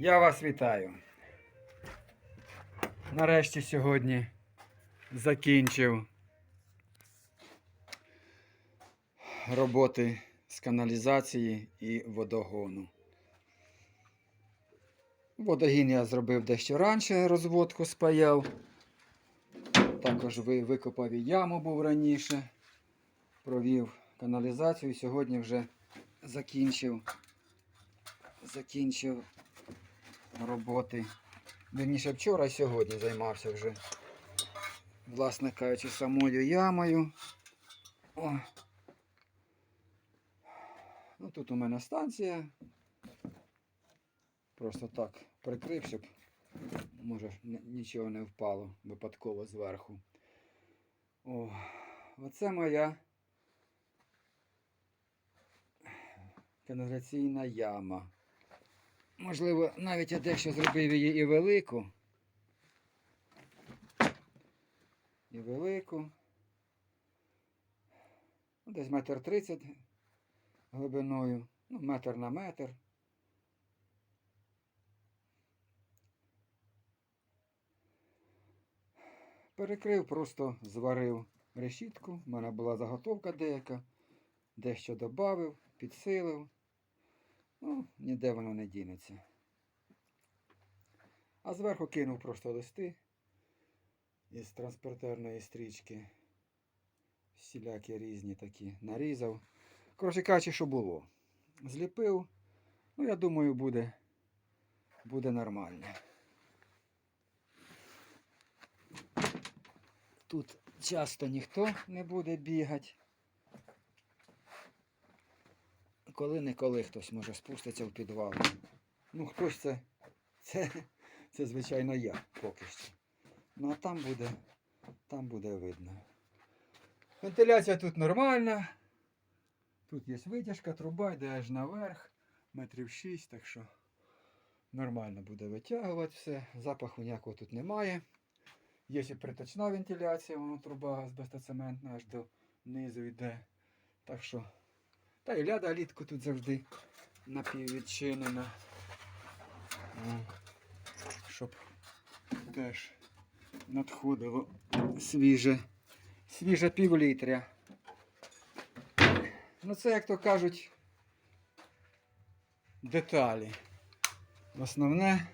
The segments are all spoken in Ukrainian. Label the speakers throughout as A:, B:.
A: Я вас вітаю. Нарешті сьогодні закінчив роботи з каналізації і водогону. Водогін я зробив дещо раніше, розводку спаяв. Також викопав і яму був раніше. Провів каналізацію. Сьогодні вже закінчив. Закінчив роботи. Вірніше вчора і сьогодні займався вже, власне кажучи, самою ямою. О. Ну, тут у мене станція. Просто так прикрив, щоб може нічого не впало випадково зверху. О, оце моя каналізаційна яма. Можливо, навіть я дещо зробив її і велику. І велику. Ну, Десь метр тридцять глибиною. Ну, метр на метр. Перекрив, просто зварив решітку. У мене була заготовка деяка. Дещо додав, підсилив. Ну, ніде воно не дінеться. А зверху кинув просто листи із транспортерної стрічки. Всілякі різні такі нарізав. Коротше кажучи, що було. Зліпив. Ну, я думаю, буде, буде нормально. Тут часто ніхто не буде бігати. Коли-неколи хтось може спуститься в підвал. Ну, хтось це, це, це звичайно я поки що. Ну а там буде, там буде видно. Вентиляція тут нормальна. Тут є витяжка, труба йде аж наверх, метрів 6, так що нормально буде витягувати все. Запаху ніякого тут немає. Є ще приточна вентиляція, воно труба азбестоцементна аж до низу йде. Так що та і ляда літку тут завжди напіввідчинена. Щоб теж надходило свіже, свіже півлітря. Ну це, як то кажуть, деталі. Основне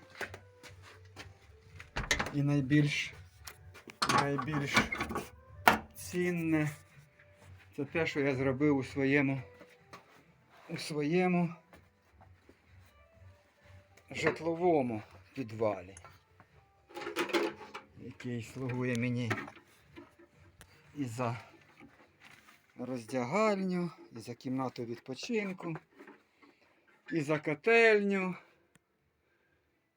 A: і найбільш, найбільш цінне це те, що я зробив у своєму у своєму житловому підвалі, який слугує мені і за роздягальню, і за кімнату відпочинку, і за котельню.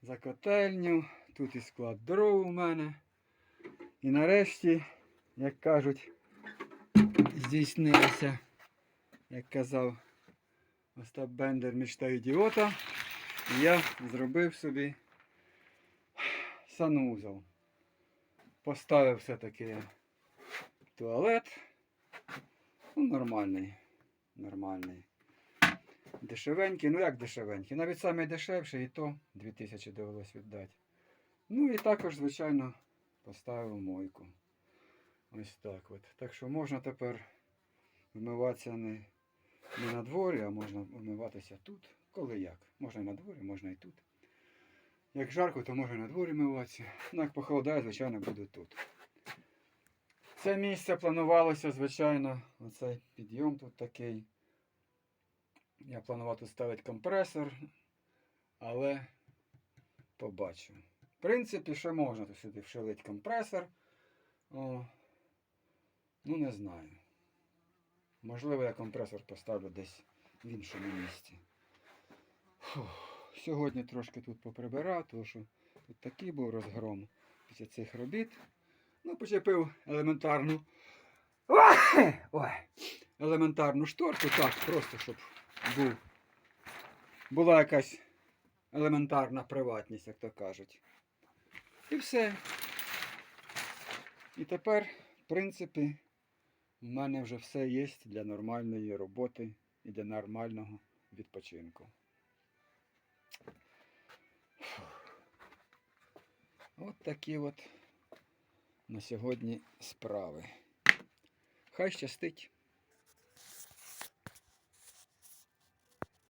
A: За котельню. Тут і склад дров у мене. І нарешті, як кажуть, здійснилося, як казав Остап Бендер мечта ідіота. Я зробив собі санузел. Поставив все-таки туалет. Ну, нормальний. Нормальний. Дешевенький, ну як дешевенький. Навіть самий дешевший і то 2000 довелось віддати. Ну і також, звичайно, поставив мойку. Ось так от. Так що можна тепер вмиватися не не на дворі, а можна вмиватися тут. Коли як. Можна і на дворі, можна і тут. Як жарко, то можна і на дворі вмиватися. Ну, як похолодає, звичайно, буду тут. Це місце планувалося, звичайно, оцей підйом тут такий. Я планував тут ставити компресор, але побачу. В принципі, ще можна тут сюди вшилити компресор. О, ну, не знаю. Можливо, я компресор поставлю десь в іншому місці. Фух. Сьогодні трошки тут поприбирав, тому що тут такий був розгром після цих робіт. Ну, почепив елементарну. Ой! Елементарну шторку, так, просто щоб був. була якась елементарна приватність, як то кажуть. І все. І тепер, в принципі, у мене вже все є для нормальної роботи і для нормального відпочинку. От такі от на сьогодні справи. Хай щастить!